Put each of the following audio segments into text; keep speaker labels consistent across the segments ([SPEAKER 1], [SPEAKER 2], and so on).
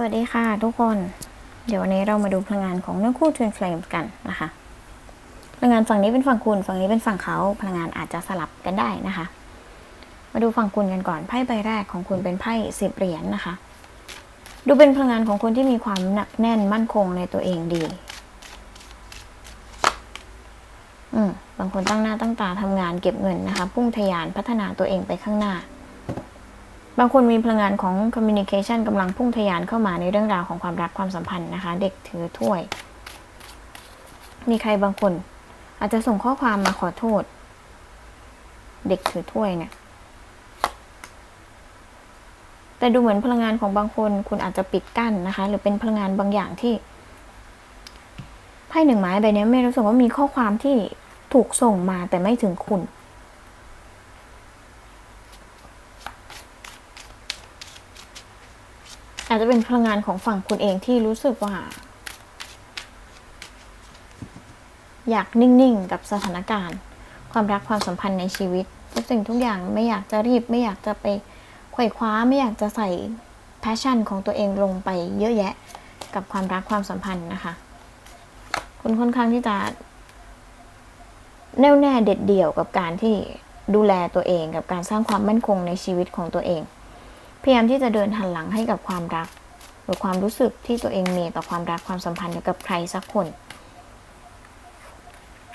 [SPEAKER 1] สวัสดีค่ะทุกคน เดี๋ยววันนี้เรามาดูพลังงานของเนื้อคู่ Twin Flame กันนะคะ พลังงานฝั่งนี้เป็นฝั่งคุณ ฝั่งนี้เป็นฝั่งเขา พลังงานอาจจะสลับกันได้นะคะ มาดูฝั่งคุณกันก่อน ไพ่ใบแรกของคุณเป็นไพ่สิบเหรียญนนะคะ ดูเป็นพลังงานของคนที่มีความหนักแน่นมั่นคงในตัวเองดี อืม บางคนตั้งหน้าตั้งตาทำงานเก็บเงินนะคะ พุ่งทะยานพัฒนาตัวเองไปข้างหน้า บางคนมีพลังงานของ communication กำลังพุ่งทะยานเข้ามาในเรื่องราวของความรักความสัมพันธ์นะคะ เด็กถือถ้วย มีใครบางคน อาจจะส่งข้อความมาขอโทษ เด็กถือถ้วยเนี่ย แต่ดูเหมือนพลังงานของบางคนคุณอาจจะปิดกั้นนะคะ หรือเป็นพลังงานบางอย่างที่ไพ่หนึ่งไม้ใบนี้ไม่รู้สึกว่ามีข้อความที่ถูกส่งมาแต่ไม่ถึงคุณ อาจจะเป็นพลังงานของฝั่งคุณเองที่รู้สึกว่า อยากนิ่งๆ กับสถานการณ์ ความรักความสัมพันธ์ในชีวิต ทุกสิ่งทุกอย่างไม่อยากจะรีบ ไม่อยากจะไปไขว่คว้าไม่อยากจะใส่แพชชั่นของตัวเองลงไปเยอะแยะกับความรักความสัมพันธ์นะคะ คุณค่อนข้างที่จะ แน่วแน่เด็ดเดี่ยวกับการที่ดูแลตัวเองกับการสร้างความมั่นคงในชีวิตของตัวเอง ยายามที่จะเดินหันหลังให้กับความรัก หรือความรู้สึกที่ตัวเองมีต่อความรักความสัมพันธ์กับใครสักคน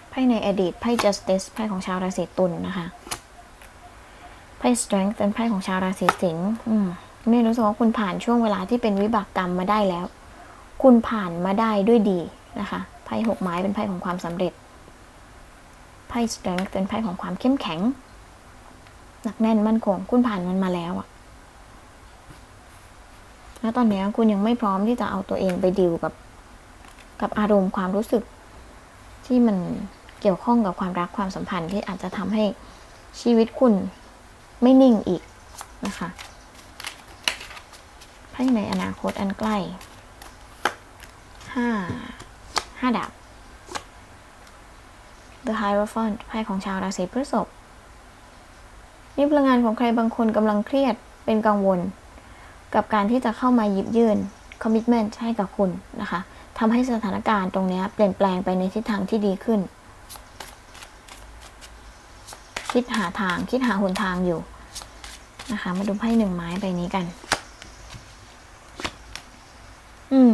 [SPEAKER 1] ไพ่ในอดีตไพ่ justice ไพ่ของชาวราศีตุลนะคะไพ่ strength เป็นไพ่ของชาวราศีสิงห์ไม่รู้สึกว่าคุณผ่านช่วงเวลาที่เป็นวิบากกรรมมาได้แล้ว คุณผ่านมาได้ด้วยดีนะคะไพ่หกไม้เป็นไพ่ของความสำเร็จไพ่ strength เป็นไพ่ของความเข้มแข็งหนักแน่นมั่นคง คุณผ่านมันมาแล้วอะ แล้วตอนนี้คุณยังไม่พร้อมที่จะเอาตัวเองไปดิวกับกับอารมณ์ความรู้สึก ที่มันเกี่ยวข้องกับความรักความสัมพันธ์ที่อาจจะทำให้ชีวิตคุณไม่นิ่งอีกนะคะไพ่ในอนาคตอันใกล้ห้าห้าดาบ The Hierophant ไพ่ของชาวราศีพฤษภนี่พลังงานของใครบางคนกำลังเครียดเป็นกังวล กับการที่จะเข้ามาหยิบยื่นคอมมิชเมนต์ให้กับคุณนะคะทำให้สถานการณ์ตรงนี้เปลี่ยนแปลงไปในทิศทางที่ดีขึ้น คิดหาทางคิดหาหนทางอยู่นะคะ มาดูไพ่หนึ่งไม้ใบนี้กัน อืม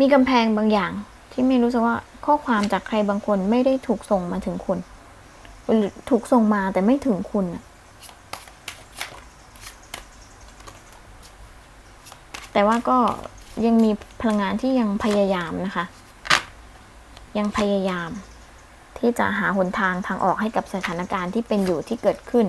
[SPEAKER 1] มีกำแพงบางอย่างที่ไม่รู้สึกว่าข้อความจากใครบางคนไม่ได้ถูกส่งมาถึงคุณหรือถูกส่งมาแต่ไม่ถึงคุณนะ แต่ว่าก็ยังมีพลังงานที่ยังพยายามนะคะ ยังพยายาม ที่จะหาหนทางทางออกให้กับสถานการณ์ที่เป็นอยู่ที่เกิดขึ้น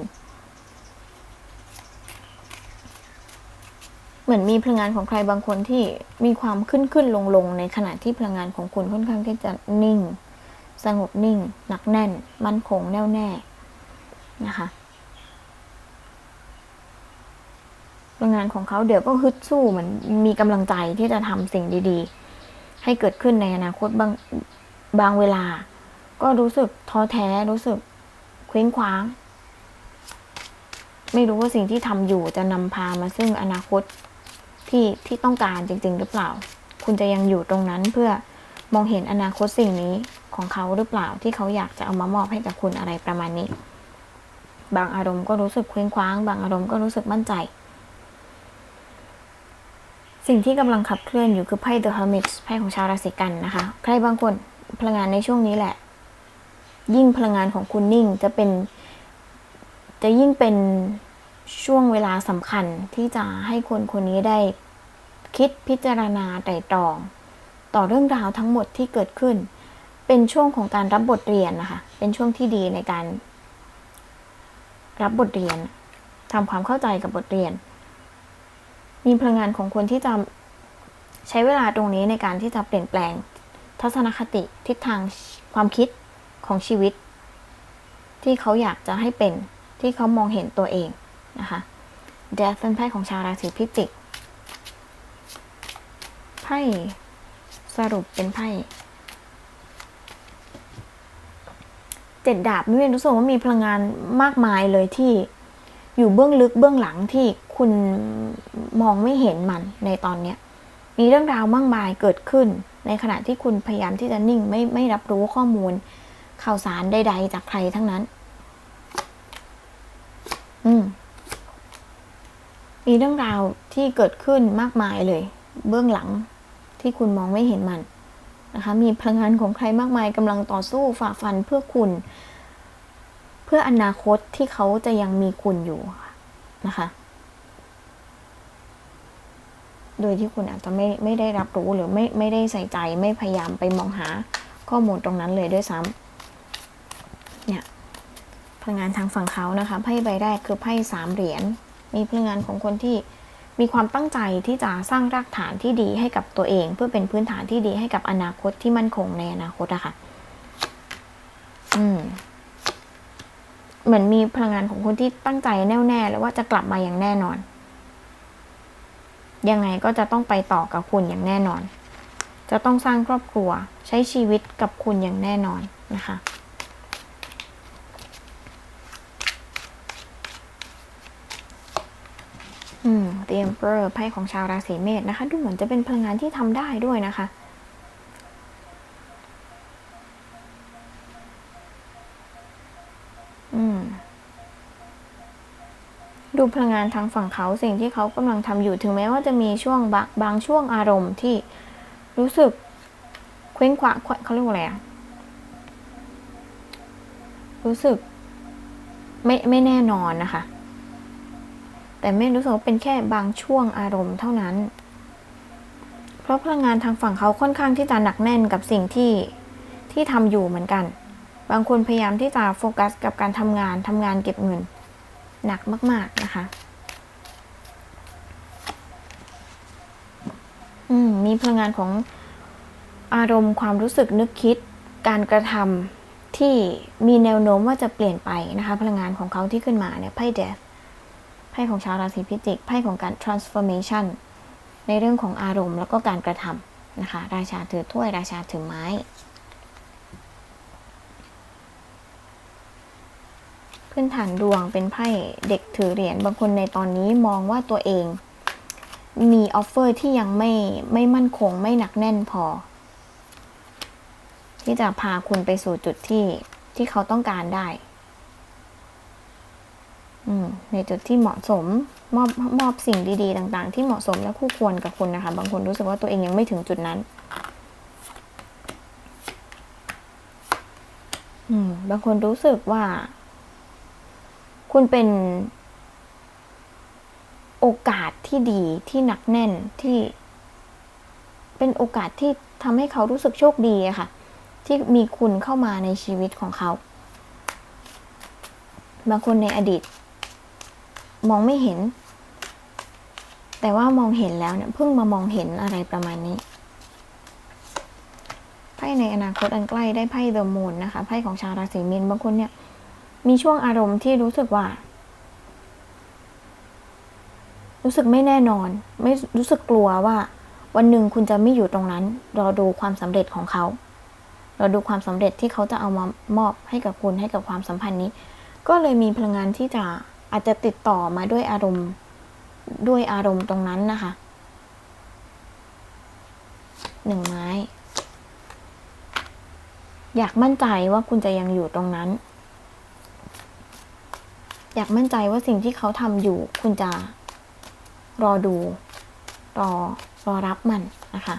[SPEAKER 1] เหมือนมีพลังงานของใครบางคนที่มีความขึ้นขึ้นลงลงในขณะที่พลังงานของคุณค่อนข้างที่จะนิ่ง สงบนิ่ง หนักแน่น มั่นคงแน่วแน่นะคะ พลังงานของเขาเดี๋ยวก็ฮึดสู้เหมือนมีกำลังใจที่จะทำสิ่งดี ๆ ให้เกิดขึ้นในอนาคตบางบางเวลา ก็รู้สึกท้อแท้รู้สึกเคว้งคว้าง ไม่รู้ว่าสิ่งที่ทำอยู่จะนำพามาซึ่งอนาคตที่ที่ต้องการจริง ๆ หรือเปล่า คุณจะยังอยู่ตรงนั้นเพื่อมองเห็นอนาคตสิ่งนี้ของเขาหรือเปล่าที่เขาอยากจะเอามามอบให้กับคุณอะไรประมาณนี้ บางอารมณ์ก็รู้สึกเคว้งคว้าง บางอารมณ์ก็รู้สึกมั่นใจ สิ่งที่กำลังขับเคลื่อนอยู่คือไพ่ The Hermit ไพ่ของชาวราศีกันนะคะ ใครบางคนพลังงานในช่วงนี้แหละ ยิ่งพลังงานของคุณนิ่งจะเป็น จะยิ่งเป็นช่วงเวลาสำคัญที่จะให้คนคนนี้ได้คิดพิจารณาไตร่ตรอง ต่อเรื่องราวทั้งหมดที่เกิดขึ้น เป็นช่วงของการรับบทเรียนนะคะ เป็นช่วงที่ดีในการ รับบทเรียนทำความเข้าใจกับบทเรียน มีพลังงานของคนที่จะใช้เวลาตรงนี้ในการที่จะเปลี่ยนแปลง ทัศนคติทิศทางความคิดของชีวิต ที่เขาอยากจะให้เป็นที่เขามองเห็นตัวเองนะคะ Death เป็นไพ่ของชาวราศีพิจิกไพ่สรุปเป็นไพ่เจ็ดดาบไม่รู้สึกว่ามีพลังงานมากมายเลยที่ อยู่เบื้องลึกเบื้องหลังที่คุณมองไม่เห็นมันในตอนเนี้ยมีเรื่องราวมากมายเกิดขึ้น ในขณะที่คุณพยายามที่จะนิ่งไม่ไม่รับรู้ข้อมูล ข่าวสารใด ๆ จากใครทั้งนั้น อืมมีเรื่องราวที่เกิดขึ้นมากมายเลย เบื้องหลังที่คุณมองไม่เห็นมันนะคะ มีพลังงานของใครมากมายกำลังต่อสู้ฝ่าฟันเพื่อคุณ พื่ออนาคตที่เขาจะยังมีคุณอยู่นะคะ โดยที่คุณอาจจะไม่ไม่ได้รับรู้หรือไม่ไม่ได้ใส่ใจไม่พยายามไปมองหาข้อมูลตรงนั้นเลยด้วยซ้ำเนี่ยพลังงานทางฝั่งเขานะคะไพ่ใบแรกคือไพ่สามเหรียญมีพลังงานของคนที่มีความตั้งใจที่จะสร้างรากฐานที่ดีให้กับตัวเอง เพื่อเป็นพื้นฐานที่ดีให้กับอนาคตที่มั่นคงในอนาคตอะค่ะ อืม เหมือนมีพลังงานของคนที่ตั้งใจแน่วแน่แล้วว่าจะกลับมาอย่างแน่นอน ยังไงก็จะต้องไปต่อกับคุณอย่างแน่นอน จะต้องสร้างครอบครัวใช้ชีวิตกับคุณอย่างแน่นอนนะคะอืม The Emperor ไพ่ของชาวราศีเมษนะคะ ดูเหมือนจะเป็นพลังงานที่ทำได้ด้วยนะคะ ดูพลังงานทางฝั่งเขาสิ่งที่เขากำลังทำอยู่ถึงแม้ว่าจะมีช่วงบางบางช่วงอารมณ์ที่รู้สึกเคว้งคว้างเขาเรียกว่าอะไรอะรู้สึกไม่ไม่แน่นอนนะคะ แต่ไม่รู้สึกว่าเป็นแค่บางช่วงอารมณ์เท่านั้น เพราะพลังงานทางฝั่งเขาค่อนข้างที่จะหนักแน่นกับสิ่งที่ที่ทำอยู่เหมือนกัน บางคนพยายามที่จะโฟกัสกับการทำงานทำงานเก็บเงิน หนักมาก ๆ นะคะ อืม มีพลังงานของอารมณ์ความรู้สึกนึกคิดการกระทำที่มีแนวโน้มว่าจะเปลี่ยนไปนะคะ พลังงานของเขาที่ขึ้นมาเนี่ยไพ่ death ไพ่ของชาวราศีพิจิกไพ่ของการ transformation ในเรื่องของอารมณ์แล้วก็การกระทำนะคะ ราชาถือถ้วยราชาถือไม้ พื้นฐานดวงเป็นไพ่เด็กถือเหรียญบางคนในตอนนี้มองว่าตัวเอง มีออฟเฟอร์ที่ยังไม่ไม่มั่นคงไม่หนักแน่นพอ ที่จะพาคุณไปสู่จุดที่ที่เขาต้องการได้ืในจุดที่เหมาะสมมอบมอบสิ่งดี ๆ ต่าง ๆ ที่เหมาะสมและคู่ควรกับคุณนะคะ บางคนรู้สึกว่าตัวเองยังไม่ถึงจุดนั้นบางคนรู้สึกว่า คุณเป็นโอกาสที่ดีที่หนักแน่นที่ เป็นโอกาสที่ทำให้เขารู้สึกโชคดีอะค่ะ ที่มีคุณเข้ามาในชีวิตของเขาบางคนในอดีต มองไม่เห็น แต่ว่ามองเห็นแล้วเนี่ยเพิ่งมามองเห็นอะไรประมาณนี้ไพ่ในอนาคตอันใกล้ได้ไพ่เดอะมูนนะคะไพ่ของชาวราศีมีนบางคนเนี่ย มีช่วงอารมณ์ที่รู้สึกว่า รู้สึกไม่แน่นอน ไม่รู้สึกกลัวว่า วันหนึ่งคุณจะไม่อยู่ตรงนั้น รอดูความสำเร็จของเขา รอดูความสำเร็จที่เขาจะเอามามอบให้กับคุณให้กับความสัมพันธ์นี้ ก็เลยมีพลังงานที่จะอาจจะติดต่อมาด้วยอารมณ์ด้วยอารมณ์ตรงนั้นนะคะหนึ่งไม้ อยากมั่นใจว่าคุณจะยังอยู่ตรงนั้น อยากมั่นใจว่าสิ่งที่เขาทำอยู่ คุณจะรอดู รอรอรับมันนะคะ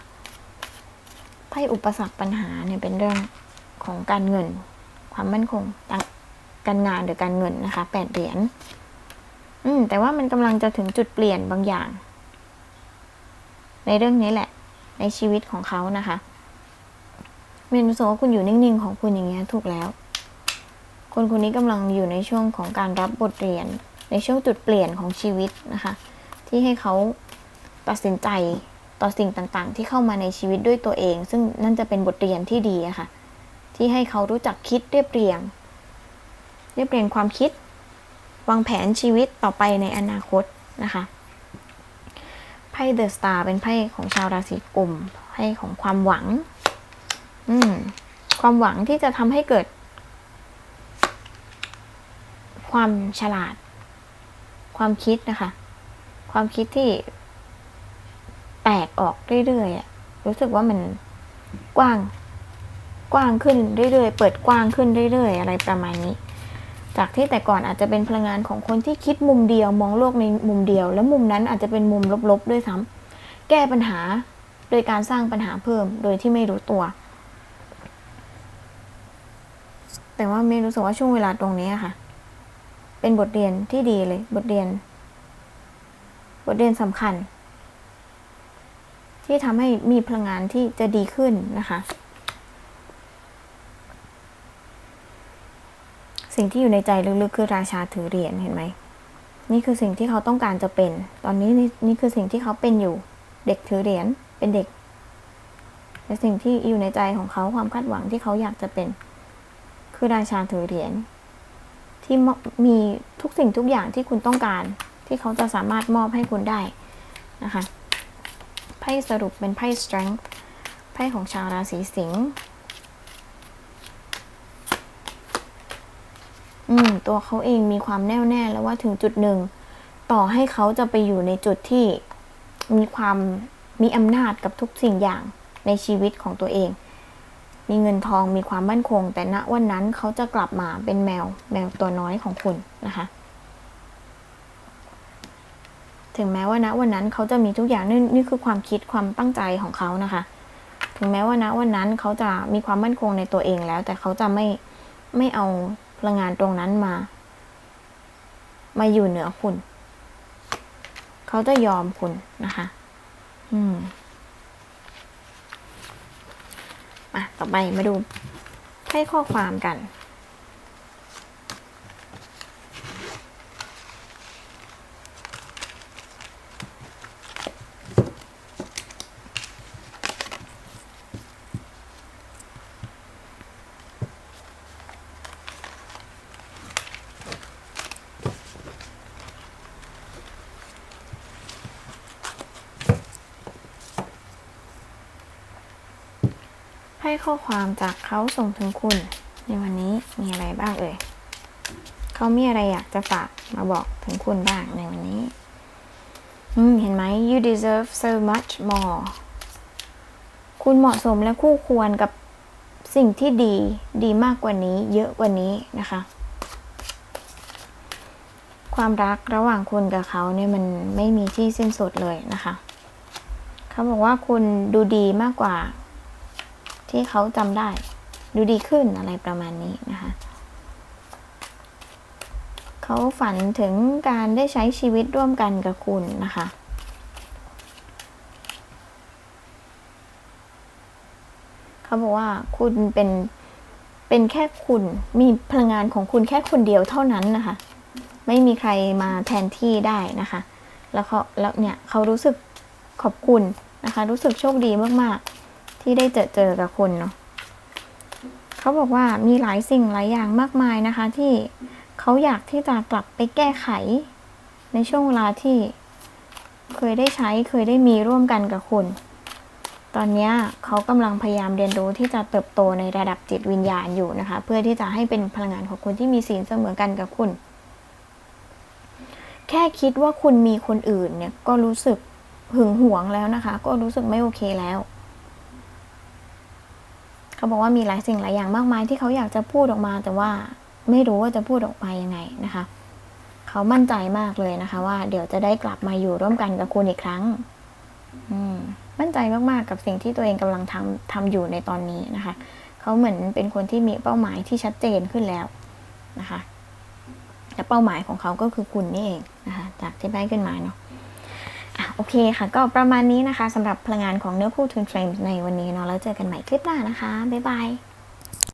[SPEAKER 1] ไพ่อุปสรรคปัญหาเนี่ยเป็นเรื่องของการเงิน ความมั่นคงการงานหรือการเงินนะคะแปดเหรียญอืมแต่ว่ามันกำลังจะถึงจุดเปลี่ยนบางอย่าง ในเรื่องนี้แหละ ในชีวิตของเขานะคะเมนรู้สึกว่าคุณอยู่นิ่งๆของคุณอย่างเงี้ยถูกแล้ว คนคนนี้กำลังอยู่ในช่วงของการรับบทเรียน ในช่วงจุดเปลี่ยนของชีวิตนะคะ ที่ให้เขาตัดสินใจต่อสิ่งต่างๆ ที่เข้ามาในชีวิตด้วยตัวเอง ซึ่งนั่นจะเป็นบทเรียนที่ดีอะค่ะ ที่ให้เขารู้จักคิดเรียบเรียง เรียบเรียงความคิด วางแผนชีวิตต่อไปในอนาคตนะคะไพ่เดอะสตาร์เป็นไพ่ของชาวราศีกุมไพ่ของความหวัง อืมความหวังที่จะทำให้เกิด ความฉลาด ความคิดนะคะ ความคิดที่แตกออกเรื่อยๆอะรู้สึกว่ามันกว้าง กว้างขึ้นเรื่อยๆ เปิดกว้างขึ้นเรื่อย ๆ อะไรประมาณนี้ จากที่แต่ก่อนอาจจะเป็นพลังงานของคนที่คิดมุมเดียว มองโลกในมุมเดียว แล้วมุมนั้นอาจจะเป็นมุมลบๆด้วยซ้ำแก้ปัญหาโดยการสร้างปัญหาเพิ่มโดยที่ไม่รู้ตัว แต่ว่าไม่รู้สึกว่าช่วงเวลาตรงนี้ค่ะ เป็นบทเรียนที่ดีเลย บทเรียน บทเรียนสำคัญ ที่ทำให้มีพลังงานที่จะดีขึ้นนะคะ สิ่งที่อยู่ในใจลึกๆคือราชาถือเหรียญเห็นไหมนี่คือสิ่งที่เขาต้องการจะเป็น ตอนนี้นี่คือสิ่งที่เขาเป็นอยู่ เด็กถือเหรียญเป็นเด็กแต่สิ่งที่อยู่ในใจของเขาความคาดหวังที่เขาอยากจะเป็น คือราชาถือเหรียญ ที่ม,มีทุกสิ่งทุกอย่างที่คุณต้องการ ที่เขาจะสามารถมอบให้คุณได้นะคะไพ่สรุปเป็นไพ่ strength ไพ่ของชาวราศีสิงห์อืมตัวเขาเองมีความแน่วแน่แล้วว่าถึงจุดหนึ่ง ต่อให้เขาจะไปอยู่ในจุดที่มีความมีอำนาจกับทุกสิ่งอย่างในชีวิตของตัวเอง มีเงินทองมีความมั่นคง แต่ณวันนั้นเขาจะกลับมาเป็นแมวแมวตัวน้อยของคุณนะคะ ถึงแม้ว่าณวันนั้นเขาจะมีทุกอย่างนี่นี่คือความคิดความตั้งใจของเขานะคะ ถึงแม้ว่าณวันนั้นเขาจะมีความมั่นคงในตัวเองแล้ว แต่เขาจะไม่ไม่เอาพลังงานตรงนั้นมา มาอยู่เหนือคุณ เขาจะยอมคุณนะคะ อืม มาต่อไปมาดูให้ข้อความกัน ให้ข้อความจากเขาส่งถึงคุณ ในวันนี้มีอะไรบ้างเอ่ยเขามีอะไรอยากจะฝากมาบอกถึงคุณบ้างในวันนี้อืมเห็นไหม you deserve so much more คุณเหมาะสมและคู่ควรกับสิ่งที่ดีดีมากกว่านี้ เยอะกว่านี้นะคะ ความรักระหว่างคุณกับเขาเนี่ยมันไม่มีที่สิ้นสุดเลยนะคะ เขาบอกว่าคุณดูดีมากกว่า ที่เขาจำได้ ดูดีขึ้นอะไรประมาณนี้นะคะเขาฝันถึงการได้ใช้ชีวิตร่วมกันกับคุณนะคะเขาบอกว่าคุณเป็นเป็นแค่คุณมีพลังงานของคุณแค่คนเดียวเท่านั้นนะคะ ไม่มีใครมาแทนที่ได้นะคะ แล้วเขาแล้วเนี่ยเขารู้สึกขอบคุณนะคะ รู้สึกโชคดีมาก ที่ได้เจอเจอกับคุณเนาะเขาบอกว่ามีหลายสิ่งหลายอย่างมากมายนะคะ ที่เขาอยากที่จะกลับไปแก้ไข ในช่วงเวลาที่เคยได้ใช้เคยได้มีร่วมกันกับคุณ ตอนนี้เขากำลังพยายามเรียนรู้ที่จะเติบโตในระดับจิตวิญญาณอยู่นะคะ เพื่อที่จะให้เป็นพลังงานของคนที่มีศีลเสมอกันกับคุณ แค่คิดว่าคุณมีคนอื่นเนี่ยก็รู้สึกหึงหวงแล้วนะคะ ก็รู้สึกไม่โอเคแล้ว เขาบอกว่ามีหลายสิ่งหลายอย่างมากมายที่เขาอยากจะพูดออกมา แต่ว่าไม่รู้ว่าจะพูดออกไปยังไงนะคะ เขามั่นใจมากเลยนะคะ ว่าเดี๋ยวจะได้กลับมาอยู่ร่วมกันกับคุณอีกครั้ง อืม มั่นใจมากๆกับสิ่งที่ตัวเองกำลังทำทำอยู่ในตอนนี้นะคะ เขาเหมือนเป็นคนที่มีเป้าหมายที่ชัดเจนขึ้นแล้วนะคะและเป้าหมายของเขาก็คือคุณนี่เองนะคะ จากที่ได้ขึ้นมาเนาะ โอเคค่ะ ก็ประมาณนี้นะคะสำหรับพลังงานของเนื้อคู่ Twin Flames ในวันนี้เนาะแล้วเจอกันใหม่คลิปหน้านะคะ บ๊ายบาย